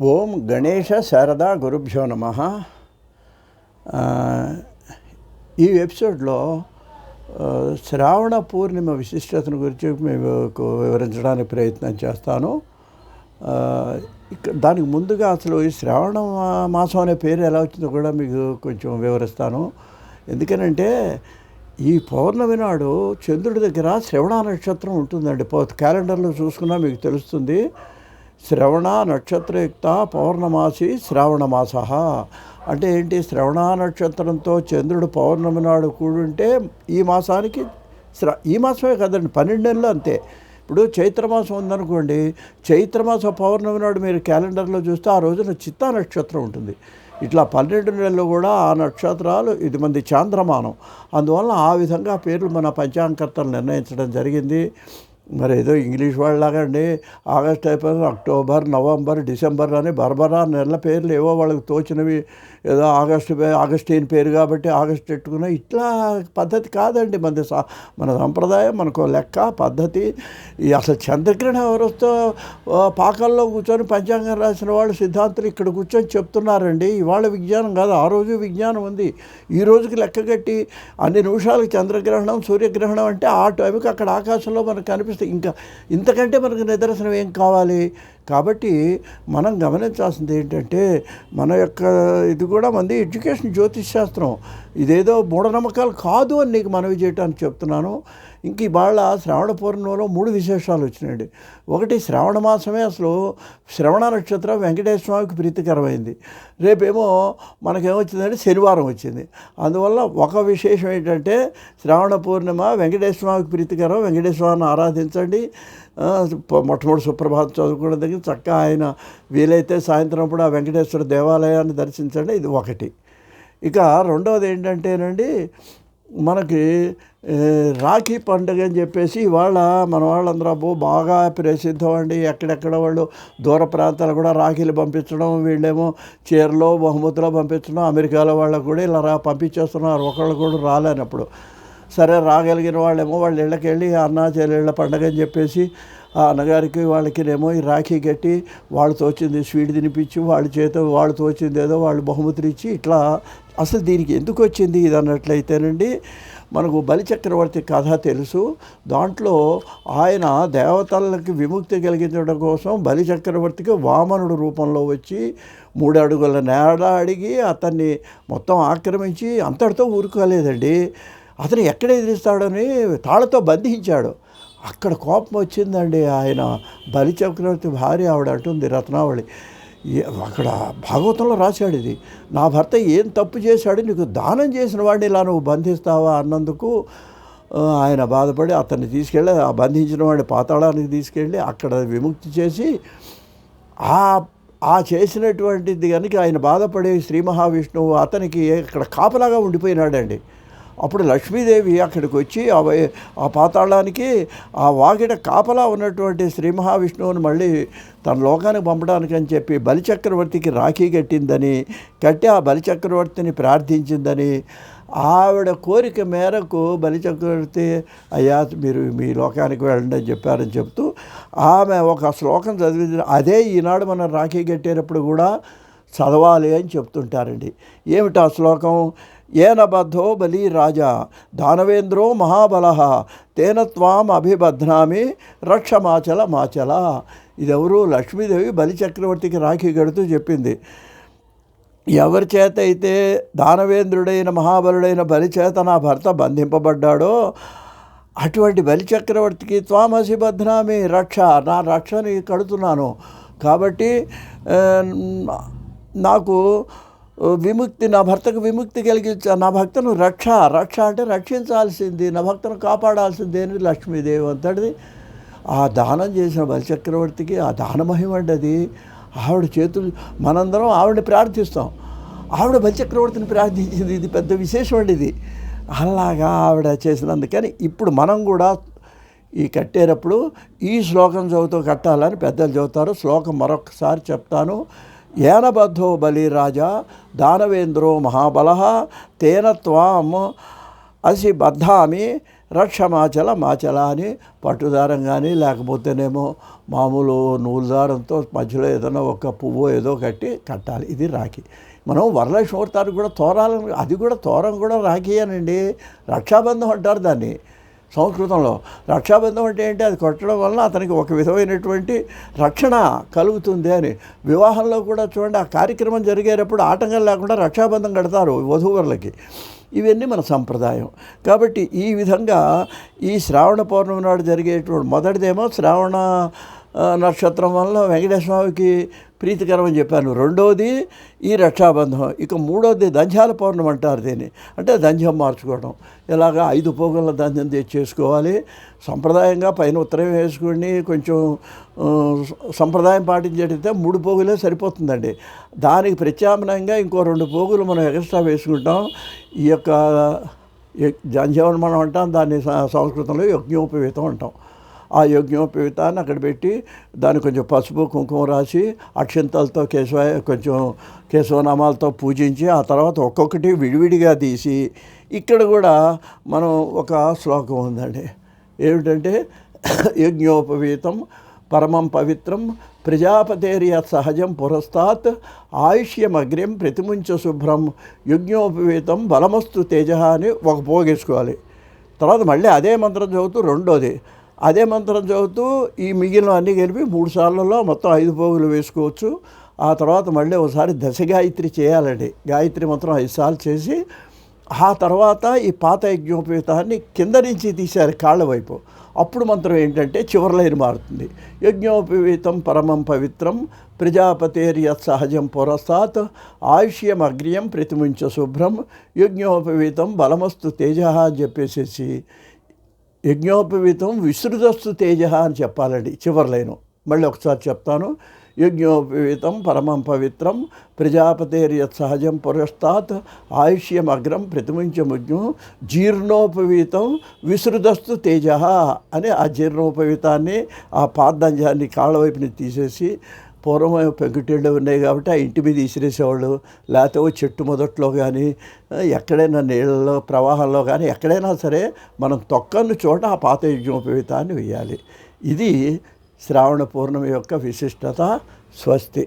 ఓం గణేష శారదా గురుభ్యో నమ. ఈ ఎపిసోడ్లో శ్రావణ పూర్ణిమ విశిష్టతను గురించి మీకు వివరించడానికి ప్రయత్నం చేస్తాను. ఇక్కడ దానికి ముందుగా అసలు ఈ శ్రావణ మాసం అనే పేరు ఎలా వచ్చిందో కూడా మీకు కొంచెం వివరిస్తాను. ఎందుకనంటే ఈ పౌర్ణమి నాడు చంద్రుడి దగ్గర శ్రవణ నక్షత్రం ఉంటుందండి. క్యాలెండర్లో చూసుకున్నా మీకు తెలుస్తుంది. శ్రవణ నక్షత్రయుక్త పౌర్ణమాసి శ్రావణమాస అంటే ఏంటి? శ్రవణ నక్షత్రంతో చంద్రుడు పౌర్ణమి నాడు కూడుంటే ఈ మాసానికి శ్ర ఈ మాసమే కదండి పన్నెండు నెలలు అంతే. ఇప్పుడు చైత్రమాసం ఉందనుకోండి చైత్రమాస పౌర్ణమి నాడు మీరు క్యాలెండర్లో చూస్తే ఆ రోజున చిత్తా నక్షత్రం ఉంటుంది. ఇట్లా పన్నెండు నెలలు కూడా ఆ నక్షత్రాలు ఇది మంది చాంద్రమానం. అందువల్ల ఆ విధంగా పేర్లు మన పంచాంగకర్తలు నిర్ణయించడం జరిగింది. మరి ఏదో ఇంగ్లీష్ వాళ్ళలాగా అండి ఆగస్ట్ అయిపోయింది అక్టోబర్ నవంబర్ డిసెంబర్ అని బర్బరా నెల పేర్లు ఏవో వాళ్ళకి తోచినవి. ఏదో ఆగస్టు ఆగస్టీన్ పేరు కాబట్టి ఆగస్ట్ పెట్టుకున్న ఇట్లా పద్ధతి కాదండి మన సా- మన సంప్రదాయం మనకు లెక్క పద్ధతి. ఈ అసలు చంద్రగ్రహణం ఎవరితో పాకల్లో కూర్చొని పంచాంగం రాసిన వాళ్ళు సిద్ధాంతులు ఇక్కడ కూర్చొని చెప్తున్నారండి. ఇవాళ విజ్ఞానం కాదు ఆ రోజు విజ్ఞానం ఉంది. ఈ రోజుకి లెక్క కట్టి అన్ని నిమిషాలకు చంద్రగ్రహణం సూర్యగ్రహణం అంటే ఆ టైంకి అక్కడ ఆకాశంలో మనకు కనిపిస్తుంది. ఇంకా ఇంతకంటే మనకు నిదర్శనం ఏం కావాలి? కాబట్టి మనం గమనించాల్సింది ఏంటంటే మన యొక్క ఇది కూడా మంది ఎడ్యుకేషన్ జ్యోతిష్ శాస్త్రం. ఇదేదో మూఢనమ్మకాలు కాదు అని నీకు మనవి చేయటానికి చెప్తున్నాను. ఇంక ఇవాళ శ్రావణ పూర్ణిమలో మూడు విశేషాలు వచ్చినాయండి. ఒకటి శ్రావణ మాసమే అసలు శ్రవణ నక్షత్రం వెంకటేశ్వర స్వామికి ప్రీతికరమైంది. రేపేమో మనకేమొచ్చిందంటే శనివారం వచ్చింది. అందువల్ల ఒక విశేషం ఏంటంటే శ్రావణ పూర్ణిమ వెంకటేశ్వర స్వామికి ప్రీతికరం వెంకటేశ్వరాన్ని ఆరాధించండి. మొట్టమొదటి సుప్రభాతం చదువుకోవడం దగ్గర చక్కగా ఆయన వీలైతే సాయంత్రం కూడా ఆ వెంకటేశ్వర దేవాలయాన్ని దర్శించండి. ఇది ఒకటి. ఇక రెండవది ఏంటంటేనండి మనకి రాఖీ పండుగ అని చెప్పేసి ఇవాళ మన వాళ్ళందరూ అబ్బో బాగా ప్రసిద్ధం అండి. ఎక్కడెక్కడ వాళ్ళు దూర ప్రాంతాలు కూడా రాఖీలు పంపించడం వీళ్ళేమో చీరలో బహుమతులు పంపించడం అమెరికాలో వాళ్ళకు కూడా ఇలా రా పంపించేస్తున్నారు. ఒకళ్ళు కూడా రాలేనప్పుడు. సరే రాగలిగిన వాళ్ళేమో వాళ్ళ ఇళ్ళకి వెళ్ళి అన్నా చెల్లెళ్ళ పండగ అని చెప్పేసి ఆ అన్నగారికి వాళ్ళకినేమో ఈ రాఖీ కట్టి వాళ్ళు తోచింది స్వీట్ తినిపించి వాళ్ళ చేత వాళ్ళు తోచింది ఏదో వాళ్ళు బహుమతులు ఇచ్చి ఇట్లా అసలు దీనికి ఎందుకు వచ్చింది ఇది అన్నట్లయితేనండి మనకు బలిచక్రవర్తి కథ తెలుసు. దాంట్లో ఆయన దేవతలకి విముక్తి కలిగించడం కోసం బలిచక్రవర్తికి వామనుడు రూపంలో వచ్చి మూడు అడుగుల నేడ అడిగి అతన్ని మొత్తం ఆక్రమించి అంతటితో ఊరుకోలేదండి. అతను ఎక్కడ ఎదిరిస్తాడని తాళతో బంధించాడు. అక్కడ కోపం వచ్చిందండి ఆయన. బలిచక్రవర్తి భార్య ఆవిడ అంటుంది రత్నావళి. అక్కడ భాగవతంలో రాశాడు ఇది. నా భర్త ఏం తప్పు చేశాడు? నీకు దానం చేసిన వాడిని ఇలా నువ్వు బంధిస్తావా అన్నందుకు ఆయన బాధపడి అతన్ని తీసుకెళ్ళి ఆ బంధించిన వాడిని పాతాళానికి తీసుకెళ్ళి అక్కడ విముక్తి చేసి ఆ ఆ చేసినటువంటిది కనుక ఆయన బాధపడే శ్రీ మహావిష్ణువు అతనికి ఇక్కడ కాపలాగా ఉండిపోయినాడండి. అప్పుడు లక్ష్మీదేవి అక్కడికి వచ్చి ఆ ఆ పాతాళానికి ఆ వాకిట కాపలా ఉన్నటువంటి శ్రీ మహావిష్ణువుని మళ్ళీ తన లోకానికి పంపడానికి అని చెప్పి బలిచక్రవర్తికి రాఖీ కట్టిందని కట్టి ఆ బలిచక్రవర్తిని ప్రార్థించిందని ఆవిడ కోరిక మేరకు బలిచక్రవర్తి అయ్యా మీరు మీ లోకానికి వెళ్ళండి అని చెప్పారని చెప్తూ ఆమె ఒక శ్లోకం చదివింది. అదే ఈనాడు మనం రాఖీ కట్టేటప్పుడు కూడా చదవాలి అని చెప్తుంటారండి. ఏమిటా శ్లోకం? ఏనబద్ధో బలి రాజా దానవేంద్రో మహాబల తేన త్వాం అభిబధ్నామి రక్షమాచల మాచల. ఇదెవరు? లక్ష్మీదేవి బలి చక్రవర్తికి రాఖీ కడుతూ చెప్పింది. ఎవరి చేత అయితే దానవేంద్రుడైన మహాబలుడైన బలి చేత నా భర్త బంధింపబడ్డాడో అటువంటి బలి చక్రవర్తికి త్వామసి బధ్నామి రక్ష. నా రక్షని కడుతున్నాను. కాబట్టి నాకు విముక్తి నా భర్తకు విముక్తి కలిగించ నా భక్తను రక్ష రక్ష అంటే రక్షించాల్సింది నా భక్తను కాపాడాల్సింది అని లక్ష్మీదేవి అంతటిది. ఆ దానం చేసిన బలిచక్రవర్తికి ఆ దానమహిమ అండి అది ఆవిడ చేతులు మనందరం ఆవిడని ప్రార్థిస్తాం. ఆవిడ బలిచక్రవర్తిని ప్రార్థించింది. ఇది పెద్ద విశేషం అండి ఇది. అలాగా ఆవిడ చేసినందుకని ఇప్పుడు మనం కూడా ఈ కట్టేటప్పుడు ఈ శ్లోకం చదువుతూ కట్టాలని పెద్దలు చదువుతారు. శ్లోకం మరొకసారి చెప్తాను. ఏనబద్ధో బలిరాజా దానవేంద్రో మహాబల తేన త్వాం అసి బద్ధామి రక్షమాచల మాచల అని పట్టుదారం కానీ లేకపోతేనేమో మామూలు నూలు దారంతో మధ్యలో ఏదైనా ఒక పువ్వు ఏదో కట్టి కట్టాలి. ఇది రాఖీ. మనం వరలక్ష్మి వ్రతానికి కూడా తోరాలని అది కూడా తోరం కూడా రాఖీయేనండి రక్షాబంధం అంటారు దాన్ని. సంస్కృతంలో. రక్షాబంధం అంటే ఏంటి? అది కొట్టడం వలన అతనికి ఒక విధమైనటువంటి రక్షణ కలుగుతుంది అని. వివాహంలో కూడా చూడండి ఆ కార్యక్రమం జరిగేటప్పుడు ఆటంకం లేకుండా రక్షాబంధం కడతారు వధూవరులకి. ఇవన్నీ మన సంప్రదాయం. కాబట్టి ఈ విధంగా ఈ శ్రావణ పౌర్ణమి నాడు జరిగేటువంటి మొదటిదేమో శ్రావణ నక్షత్రం వల్ల వెంకటేశ్వర స్వామికి ప్రీతికరం అని చెప్పాను. రెండోది ఈ రక్షాబంధం. ఇక మూడోది దంధ్యాల పౌర్ణమి అంటారు దీన్ని. అంటే దంధ్యం మార్చుకోవడం. ఇలాగా ఐదు పోగుల దంధ్యం తెచ్చేసుకోవాలి సంప్రదాయంగా పైన ఉత్తరం వేసుకుని కొంచెం సంప్రదాయం పాటించేటైతే మూడు పోగులే సరిపోతుందండి. దానికి ప్రత్యామ్నాయంగా ఇంకో రెండు పోగులు మనం ఎక్స్ట్రా వేసుకుంటాం. ఈ యొక్క జంధ్యం మనం అంటాం. దాన్ని సంస్కృతంలో యజ్ఞోపవీతం అంటాం. ఆ యజ్ఞోపవీతాన్ని అక్కడ పెట్టి దాన్ని కొంచెం పసుపు కుంకుమ రాసి అక్షంతలతో కేశవ కొంచెం కేశవనామాలతో పూజించి ఆ తర్వాత ఒక్కొక్కటి విడివిడిగా తీసి ఇక్కడ కూడా మనం ఒక శ్లోకం ఉందండి. ఏమిటంటే యజ్ఞోపవీతం పరమం పవిత్రం ప్రజాపతేర్య సహజం పురస్తాత్ ఆయుష్యమగ్ర్యం ప్రతిముంచ శుభ్రం యజ్ఞోపవీతం బలమస్తు తేజ అని ఒక పోగేసుకోవాలి. తర్వాత మళ్ళీ అదే మంత్రం చదువుతూ రెండోది అదే మంత్రం చదువుతూ ఈ మిగిలిన అన్నీ కలిపి మూడు సార్లలో మొత్తం ఐదు పోగులు వేసుకోవచ్చు. ఆ తర్వాత మళ్ళీ ఒకసారి దశ గాయత్రి చేయాలండి. గాయత్రి మంత్రం ఐదు సార్లు చేసి ఆ తర్వాత ఈ పాత యజ్ఞోపేతాన్ని కింద నుంచి తీశారు కాళ్ళ వైపు. అప్పుడు మంత్రం ఏంటంటే చివరి లైన్ మారుతుంది. యజ్ఞోపవీతం పరమం పవిత్రం ప్రజాపతేర్యత్ సహజం పురస్తాత్ ఆయుష్యం అగ్రియం ప్రతిముంచ శుభ్రం యజ్ఞోపవీతం బలమస్తు తేజ అని చెప్పేసేసి యజ్ఞోపవీతం విస్తృతస్తు తేజ అని చెప్పాలండి చివరి లైను మళ్ళీ ఒకసారి చెప్తాను. యజ్ఞోపవీతం పరమం పవిత్రం ప్రజాపతేర్యత్ సహజం పురస్తాత్ ఆయుష్యం అగ్రం ప్రతిముంచముజ్ఞం జీర్ణోపవీతం విసృతస్తు తేజ అని ఆ జీర్ణోపవీతాన్ని ఆ పాదంజాన్ని కాళ్ళ వైపుని తీసేసి పూర్వం పెంకుటిళ్ళు ఉన్నాయి కాబట్టి ఆ ఇంటి మీద విసిరేసేవాళ్ళు లేకపోతే ఓ చెట్టు మొదట్లో కానీ ఎక్కడైనా నీళ్ళలో ప్రవాహంలో కానీ ఎక్కడైనా సరే మనం తొక్కని చోట ఆ పాత యజ్ఞోపవీతాన్ని వేయాలి ఇది శ్రావణ పూర్ణమి యొక్క విశిష్టత స్వస్తి.